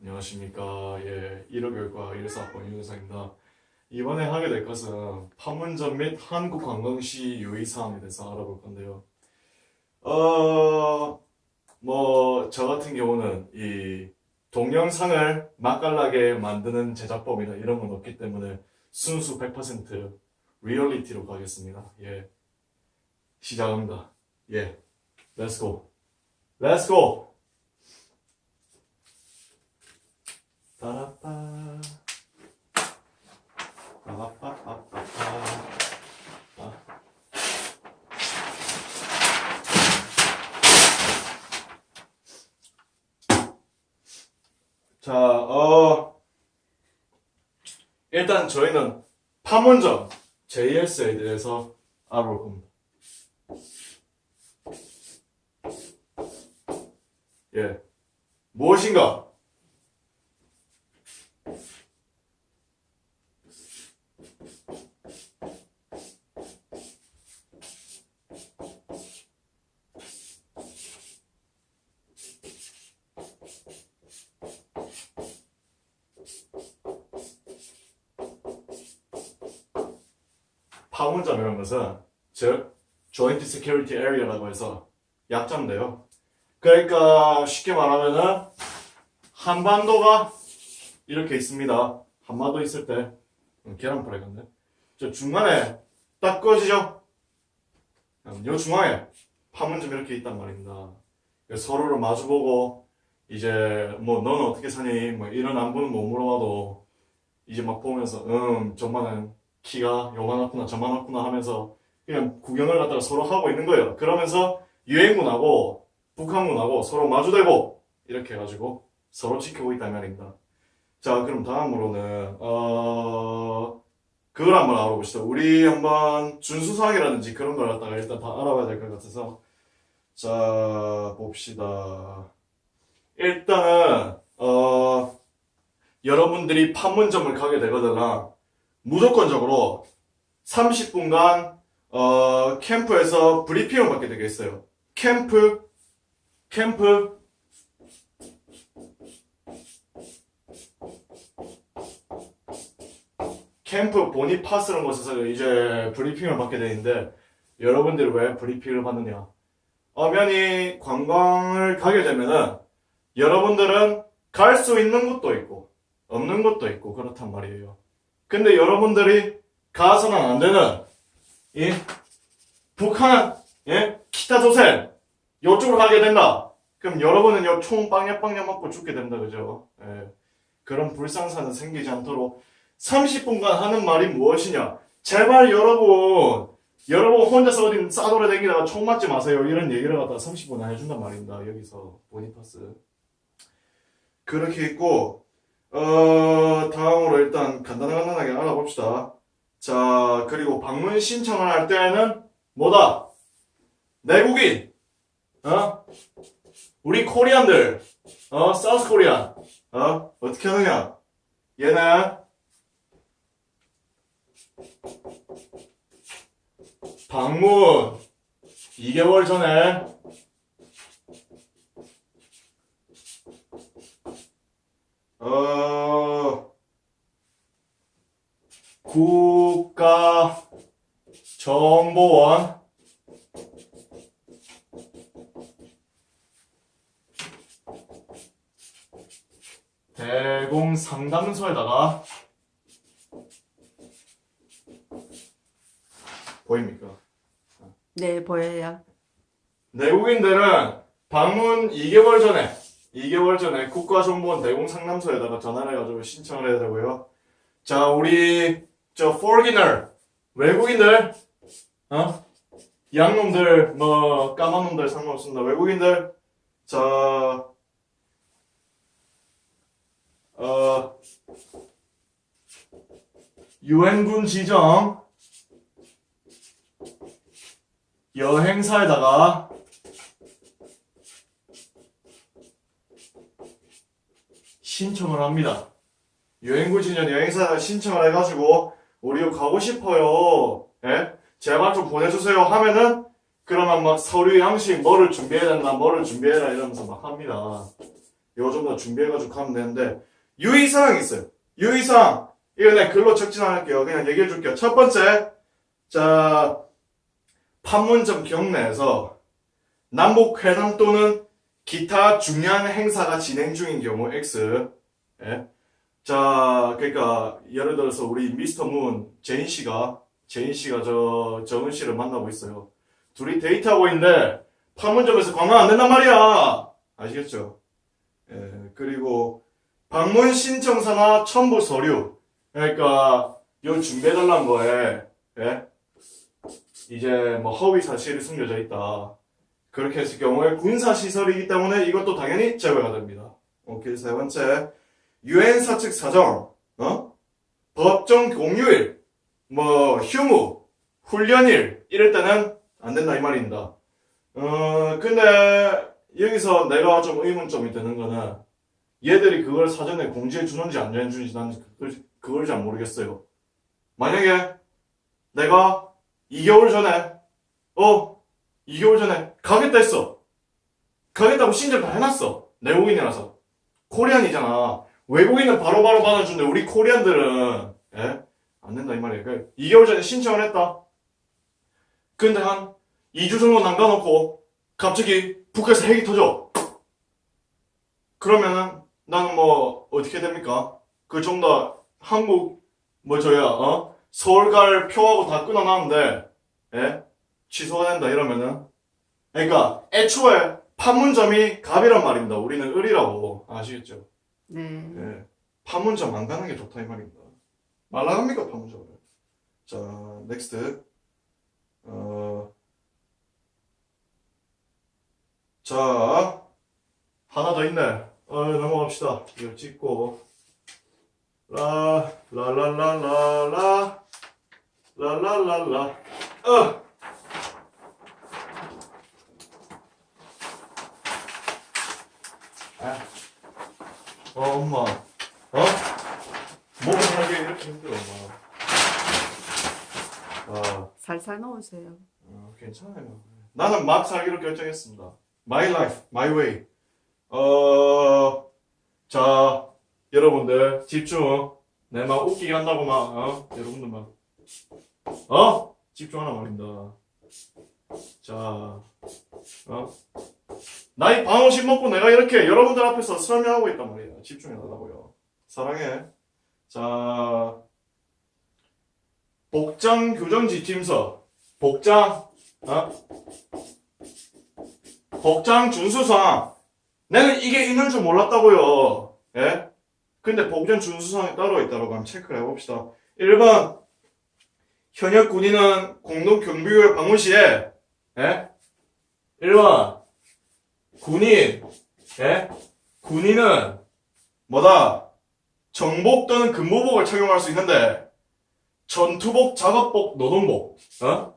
안녕하십니까. 예, 1호 교육과 1사학번 윤영상입니다. 이번에 하게 될 것은 판문점 및 한국관광시 유의사항에 대해서 알아볼 건데요. 어, 뭐, 저 같은 경우는 이 동영상을 맛깔나게 만드는 제작법이나 이런 건 없기 때문에 순수 100% 리얼리티로 가겠습니다. 예. 시작합니다. 예. Let's go. Let's go. 따라빠. 빠바빠빠빠빠. 아. 자, 어, 일단 저희는 판문점 JS에 대해서 알아볼 겁니다. 예. 무엇인가? 파문점이라는 것은 즉 Joint Security Area라고 해서 약자인데요. 그러니까 쉽게 말하면은 한반도가 이렇게 있습니다. 한반도 있을 때 음, 계란 프라이건데 저 중간에 딱 꺼지죠. 음, 요 중앙에 파문점 이렇게 있단 말입니다. 서로를 마주보고 이제 뭐 너는 어떻게 사니 뭐 이런 안부는 못 물어봐도 이제 막 보면서 음 저만은 키가 요만하구나 저만하구나 하면서 그냥 구경을 갖다가 서로 하고 있는 거예요. 그러면서 유행문하고 북한문하고 서로 마주대고 이렇게 해가지고 서로 지키고 이 말입니다. 자 그럼 다음으로는 어 그걸 한번 알아봅시다. 우리 한번 준수사항이라든지 그런 걸 갖다가 일단 다 알아봐야 될 것 같아서 자 봅시다. 일단은 어 여러분들이 판문점을 가게 되거나 무조건적으로 30분간 어, 캠프에서 브리핑을 받게 되겠어요. 캠프, 캠프, 캠프 보니파스라는 곳에서 이제 브리핑을 받게 되는데 여러분들이 왜 브리핑을 받느냐? 엄연히 관광을 가게 되면은 여러분들은 갈 수 있는 곳도 있고 없는 곳도 있고 그렇단 말이에요. 근데 여러분들이 가서는 안 되는 이 북한 예 키타조센 이쪽으로 가게 된다. 그럼 여러분은 요총 빵야빵야 맞고 죽게 된다 그죠? 예. 그런 불상사는 생기지 않도록 30분간 하는 말이 무엇이냐? 제발 여러분 여러분 혼자서 어디 싸돌아 다니다가 총 맞지 마세요. 이런 얘기를 갖다가 30분 해준단 말입니다. 여기서 보니파스 그렇게 있고 어, 다음으로 일단 간단하게 알아봅시다. 자, 그리고 방문 신청을 할 때는 뭐다? 내국인, 어? 우리 코리안들, 어? 사우스 코리안, 어? 어떻게 하느냐? 얘는 방문 2개월 전에 어, 국가 정보원 대공 상담소에다가 보입니까? 네, 보여요. 내국인들은 방문 2개월 전에 2개월 전에 국가정보원 대공 상담소에다가 전화를 해가지고 신청을 해야 되고요. 자, 우리 저 foreigner 외국인들 어 양놈들 뭐 까만 놈들 상관없습니다. 외국인들 자 어, 유엔군 지정 여행사에다가 신청을 합니다. 여행구 진전 여행사 신청을 해가지고 우리 가고 싶어요. 예? 제발 좀 보내주세요 하면은 그러면 막 서류 양식 뭐를 준비해야 된다 뭐를 준비해라 이러면서 막 합니다. 요 정도 준비해가지고 가면 되는데 유의사항이 있어요. 유의사항 이거 내가 글로 적진 않을게요. 그냥 얘기해 줄게요. 첫 번째 자 판문점 경내에서 남북 회담 또는 기타 중요한 행사가 진행 중인 경우 X 예. 자 그러니까 예를 들어서 우리 미스터 문 제인 씨가 제인 씨가 저 정은 씨를 만나고 있어요. 둘이 데이트하고 있는데 판문점에서 관광 안 된단 말이야. 아시겠죠? 예, 그리고 방문 신청서나 첨부 서류. 그러니까 요 준비해달라는 거에 예? 이제 뭐 허위 사실이 숨겨져 있다. 그렇게 했을 경우에 군사 시설이기 때문에 이것도 당연히 제외가 됩니다. 오케이 세 번째 유엔 사 측 사정, 어? 법정 공휴일, 뭐 휴무, 훈련일 이럴 때는 안 된다 이 말입니다. 어 근데 여기서 내가 좀 의문점이 드는 거는 얘들이 그걸 사전에 공지해 주는지 안 해주는지 난 그걸, 그걸 잘 모르겠어요. 만약에 내가 2개월 전에 어 2개월 전에 가겠다 했어. 가겠다고 신청 다 해놨어. 내국인이라서. 코리안이잖아. 외국인은 바로바로 받아주는데 우리 코리안들은 예? 안 된다 이 말이에요. 그 2개월 전에 신청을 했다. 근데 한 2주 정도 남겨놓고 갑자기 북한에서 핵이 터져. 그러면은 나는 뭐 어떻게 됩니까? 그 정도 한국 뭐 저야 어 서울 갈 표하고 다 끊어놨는데 예 취소해야 한다 이러면은 그러니까 애초에 판문점이 갑이란 말입니다. 우리는 을이라고 아시겠죠? 네. 네. 판문점 안 가는 게 좋다 이 말입니다. 말라갑니까 판문점을? 자, 넥스트. 어, 자, 하나 더 있네. 어, 넘어갑시다. 이거 찍고. 라, 라라라라라, 라라라라. 어! 어, 엄마. 어? 몸을 하기 이렇게 힘들어, 엄마. 아. 살살 넣으세요. 어, 괜찮아요. 나는 막 살기로 결정했습니다. My life, my way. 어, 자, 여러분들 집중. 내 막 웃기게 한다고 막, 어? 여러분들 막, 어? 집중하라 말입니다. 자, 어? 나이 방어신 먹고 내가 이렇게 여러분들 앞에서 설명하고 있단 말이에요. 집중해달라고요. 사랑해. 자, 복장 교정 지침서. 복장, 어? 복장 준수사항. 내는 이게 있는 줄 몰랐다고요. 예? 근데 복장 준수사항이 따로 있다고 한번 체크를 해봅시다. 1번. 현역 군인은 공동 경비구역 방문 시에, 예? 1번. 군인, 예? 군인은 뭐다? 정복 또는 근무복을 착용할 수 있는데, 전투복, 작업복, 노동복, 어?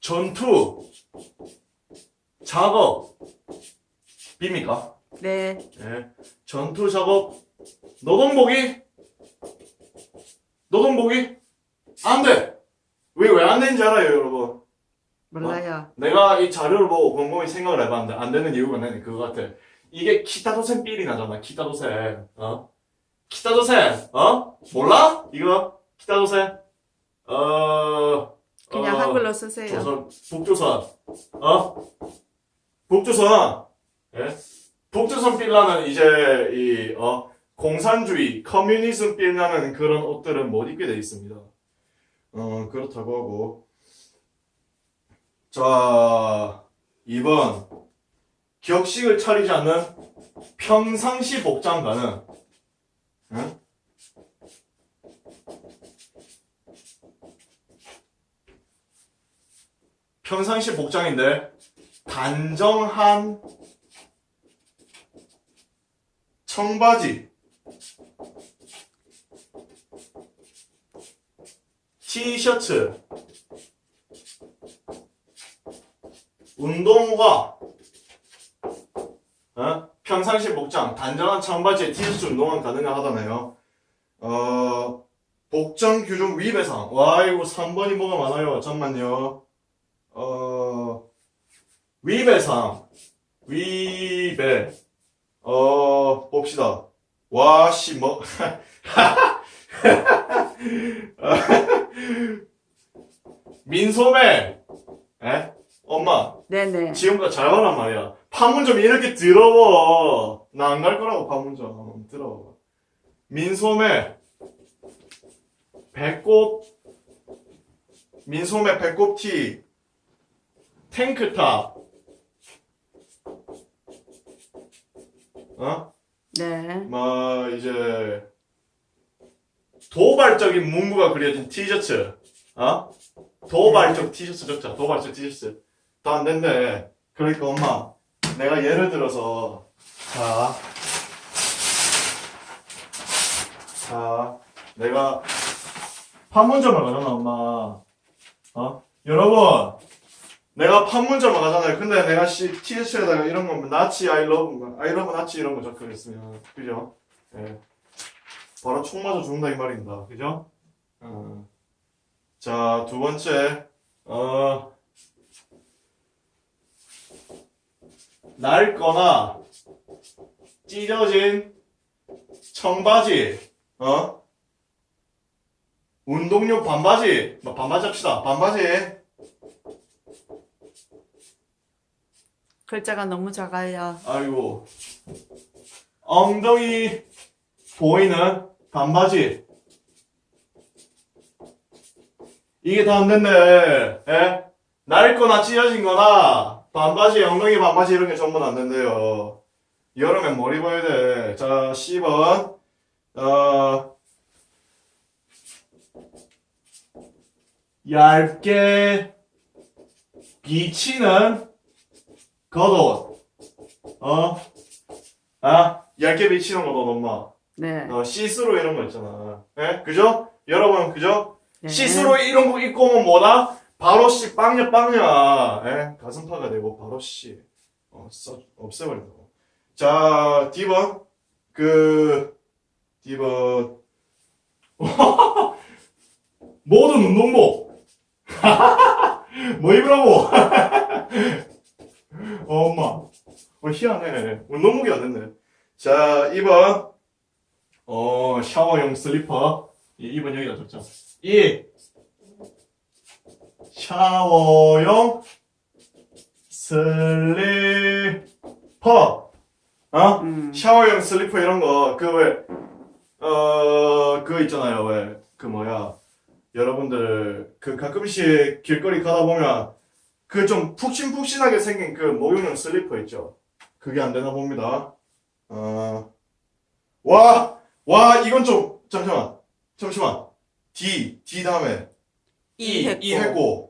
전투, 작업, 빕니까? 네. 예. 전투 작업, 노동복이, 노동복이, 안 돼! 왜, 왜 안 되는지 알아요, 여러분? 몰라요. 내가 이 자료를 보고 곰곰이 생각을 해봤는데, 안 되는 이유가 나는 그거 같아. 이게 키타도센 삘이 나잖아, 키타도센. 어? 키타도센, 어? 몰라? 이거? 키타도센? 어, 그냥 어, 한글로 쓰세요. 조선, 북조선, 어? 북조선, 예? 북조선 빌라는 이제, 이, 어, 공산주의, 커뮤니즘 빌라는 그런 옷들은 못 입게 돼 있습니다. 어, 그렇다고 하고. 자, 2번. 격식을 차리지 않는 평상시 복장 가능. 응? 평상시 복장인데 단정한 청바지 티셔츠 운동화 어? 평상시 복장 단정한 청바지에 티셔츠 운동화 가능하다네요 어 복장 규정 위배상 와 이거 3번이 뭐가 많아요 잠만요 어, 위배상, 위배, 어, 봅시다. 와, 씨, 뭐. 민소매. 에? 엄마, 네네. 지금부터 잘 봐란 말이야. 판문점 이렇게 더러워. 나 안 갈 거라고, 판문점. 들어봐. 민소매. 배꼽. 민소매 배꼽티. 탱크탑. 어? 네. 뭐 이제 도발적인 문구가 그려진 티셔츠, 어? 도발적 티셔츠 적자, 도발적 티셔츠 다 안 된대. 그러니까 엄마, 내가 예를 들어서 자, 자, 내가 판문점을 가잖아, 엄마. 어? 여러분, 내가 판문점을 가잖아요. 근데 내가 씨 티셔츠에다가 이런 거 나치 아이 러브 아이 러브 나치 이런 거 적혀 있으면 그죠? 예. 바로 총 맞아 죽는다 이 말입니다. 그죠? 어. 자, 두 번째. 어. 낡거나 찢어진 청바지. 어? 운동용 반바지. 뭐 반바지 합시다. 반바지. 글자가 너무 작아요. 아이고 엉덩이 보이는 반바지 이게 다 안 됐네 에? 낡거나 찢어진 거나 반바지 엉덩이 반바지 이런 게 전부 다안 된대요 여름엔 뭘 입어야 돼 자 10번 어 얇게 비치는 겉옷 어? 아, 얇게 비치는 거너 엄마. 네. 어, 시스루 이런 거 있잖아. 예? 그죠? 여러분, 그죠? 네. 시스루 이런 거 입고 오면 뭐다? 바로 씨, 빵야, 빵야. 예? 가슴파가 되고, 바로 씨. 어, 써, 없애버린다고. 자, D번. 그, D번. 모든 운동복. 뭐 입으라고? 어, 엄마. 어, 희한해. 운동복이 안 됐네. 자, 2번. 어, 샤워용 슬리퍼. 이 2번 여기다 적자. 2. 샤워용 슬리퍼. 어? 음. 샤워용 슬리퍼 이런 거, 그 왜, 어, 그거 있잖아요. 왜, 그 뭐야. 여러분들, 그 가끔씩 길거리 가다 보면, 그 좀 푹신푹신하게 생긴 그 목욕용 슬리퍼 있죠. 그게 안 되나 봅니다. 어, 와, 와, 이건 좀, 잠시만, 잠시만. D, D 다음에, 이. E 했고,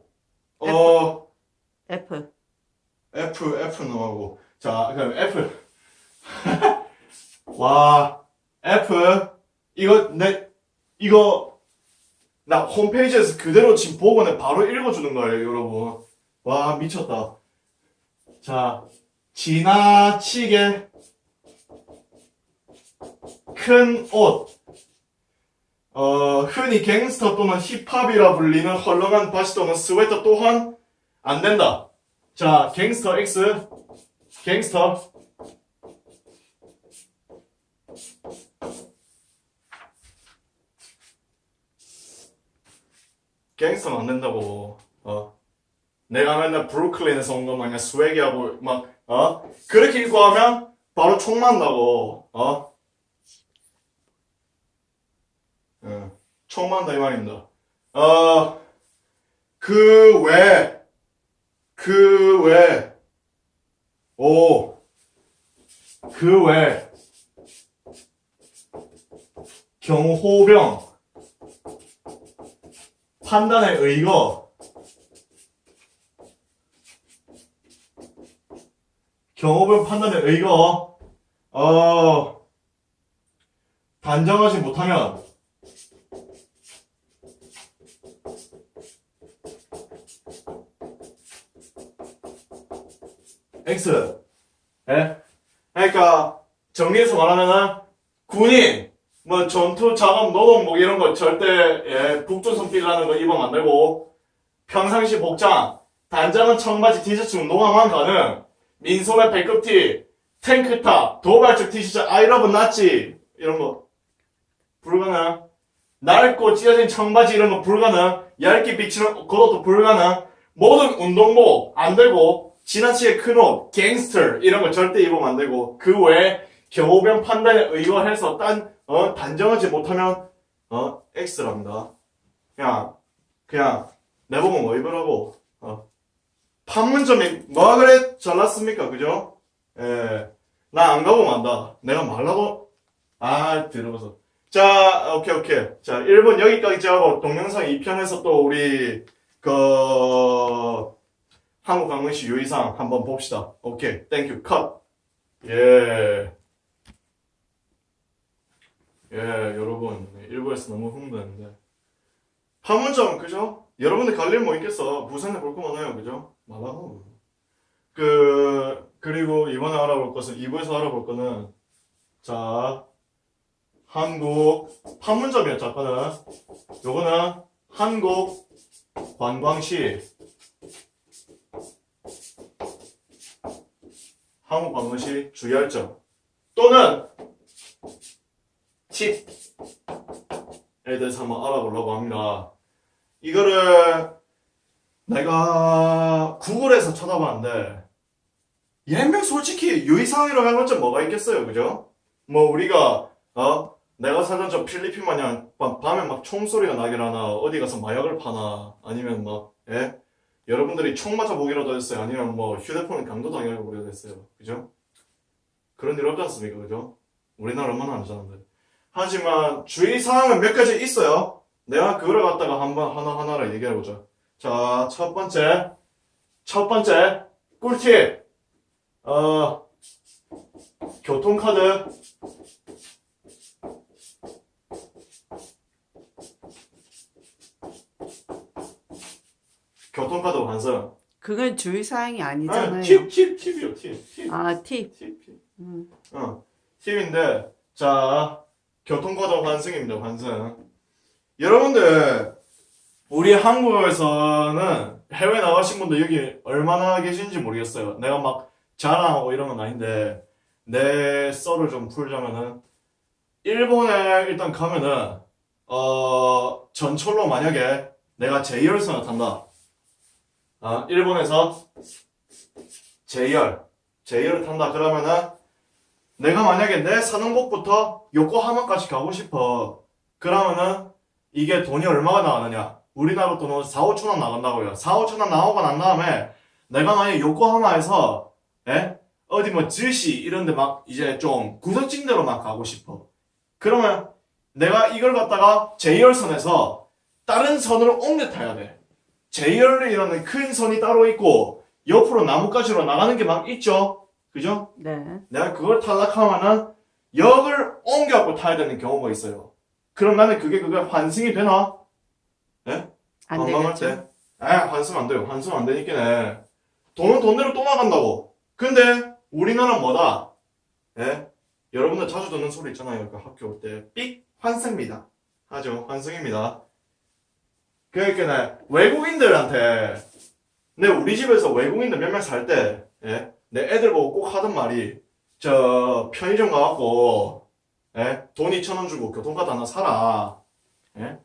어, F. F, F 넘어가고. 자, 그럼 F. 와, F. 이거, 내, 이거, 나 홈페이지에서 그대로 지금 보고 내 바로 읽어주는 거예요, 여러분. 와, 미쳤다. 자, 지나치게 큰 옷. 어, 흔히 갱스터 또는 힙합이라 불리는 헐렁한 바지 또는 스웨터 또한 안 된다. 자, 갱스터 X. 갱스터. 갱스터는 안 된다고. 어. 내가 맨날 브루클린에서 온 거 마냥 스웨기하고 막, 어? 그렇게 입고 하면 바로 총 맞는다고. 어? 응. 총 맞는다 이 말입니다. 어, 그 외, 그 외, 오, 그 외, 경호병, 판단의 의거, 경호병 판단의 의거, 어, 단정하지 못하면, X. 예? 그러니까 정리해서 말하면은 군인 뭐 전투 작업 노동복 이런 거 절대 예, 북조선필라는 거 입으면 안 되고 평상시 복장 단장은 청바지 티셔츠 운동화만 가능 민소매 배급티 탱크탑, 도발적 티셔츠, 아이러브 나치 이런 거 불가능. 낡고 찢어진 청바지 이런 거 불가능. 얇게 비치는 겉옷도 불가능. 모든 운동복 안 되고 지나치게 큰 옷, 갱스터 이런 거 절대 입으면 안 되고 그 외에 경호병 판단에 의거해서 딴 어, 단정하지 못하면 어 X랍니다. 그냥 그냥 내보고 뭐 입으라고 어. 판문점이 뭐가 그래 잘났습니까 그죠? 예. 나 안 가보면 안다. 내가 말라고 아 들어봐서 자 오케이 오케이 자 1번 여기까지 하고 동영상 2편에서 또 우리 그 한국 강릉시 유의사항 한번 봅시다. 오케이 땡큐 컷. 예. 예, 여러분, 일부에서 너무 흥분했는데. 판문점, 그죠? 여러분들 갈일뭐 있겠어. 부산에 볼 거 많아요, 그죠? 말라고. 그, 그리고 이번에 알아볼 것은, 2부에서 알아볼 거는, 자, 한국, 판문점이었죠, 아까는. 요거는, 한국 관광시, 한국 관광시 주의할 점. 또는, 팁에 대해서 한번 알아보려고 합니다. 이거를 내가 구글에서 찾아봤는데 얘명 솔직히 유의사항이라고 한 것좀 뭐가 있겠어요, 그죠? 뭐 우리가 어 내가 살던 저 필리핀 마냥 밤- 밤에 막 총소리가 나긴 하나 어디 가서 마약을 파나 아니면 뭐 예? 여러분들이 총 맞아 보기라도 했어요 아니면 뭐 휴대폰을 강도당하고 보기라도 했어요 그죠? 그런 일 없지 않습니까 그죠? 우리나라 얼마나 안 사는데 하지만 주의사항은 몇 가지 있어요. 내가 그거를 갖다가 한번 하나하나를 얘기해보자. 자, 첫 번째. 첫 번째. 꿀팁. 어, 교통카드. 교통카드 완성. 그건 주의사항이 아, 아니잖아요. 팁, 팁, 팁이요, 팁. 팁. 아, 팁. 팁, 팁. 음. 어, 팁인데, 자, 교통과정 환승입니다, 환승. 여러분들, 우리 한국에서는 해외 나가신 분들 여기 얼마나 계신지 모르겠어요. 내가 막 자랑하고 이런 건 아닌데, 내 썰을 좀 풀자면은, 일본에 일단 가면은, 어, 전철로 만약에 내가 제이열선을 탄다. 아, 일본에서 제이열, 제이열을 탄다. 그러면은, 내가 만약에 내 사는 곳부터 요코하마까지 가고 싶어. 그러면은 이게 돈이 얼마가 나가느냐? 우리나라 돈은 4, 5천 원 나간다고요. 4, 5천 원 나오고 난 다음에 내가 만약에 요코하마에서 에? 어디 뭐 즈시 이런 데 막 이제 좀 구석진 데로 막 가고 싶어. 그러면 내가 이걸 갖다가 제이열선에서 다른 선으로 옮겨 타야 돼. 제이열이라는 큰 선이 따로 있고 옆으로 나뭇가지로 나가는 게 막 있죠. 그죠? 네. 내가 그걸 탈락하면은 역을 옮겨갖고 타야 되는 경우가 있어요. 그럼 나는 그게 그게 환승이 되나? 안 관광할. 때? 에 환승 안 돼요. 환승 안 되니까네. 돈은 돈대로 또 나간다고. 근데 우리나라는 뭐다? 예? 여러분들 자주 듣는 소리 있잖아요. 그 학교 올 때. 삑! 환승입니다. 하죠. 환승입니다. 그러니까 외국인들한테 내 우리 집에서 외국인들 몇 명 살 때, 예? 내 애들 보고 꼭 하던 말이, 저, 편의점 가갖고, 예? 돈 2천 원 주고 교통카드 하나 사라. 예?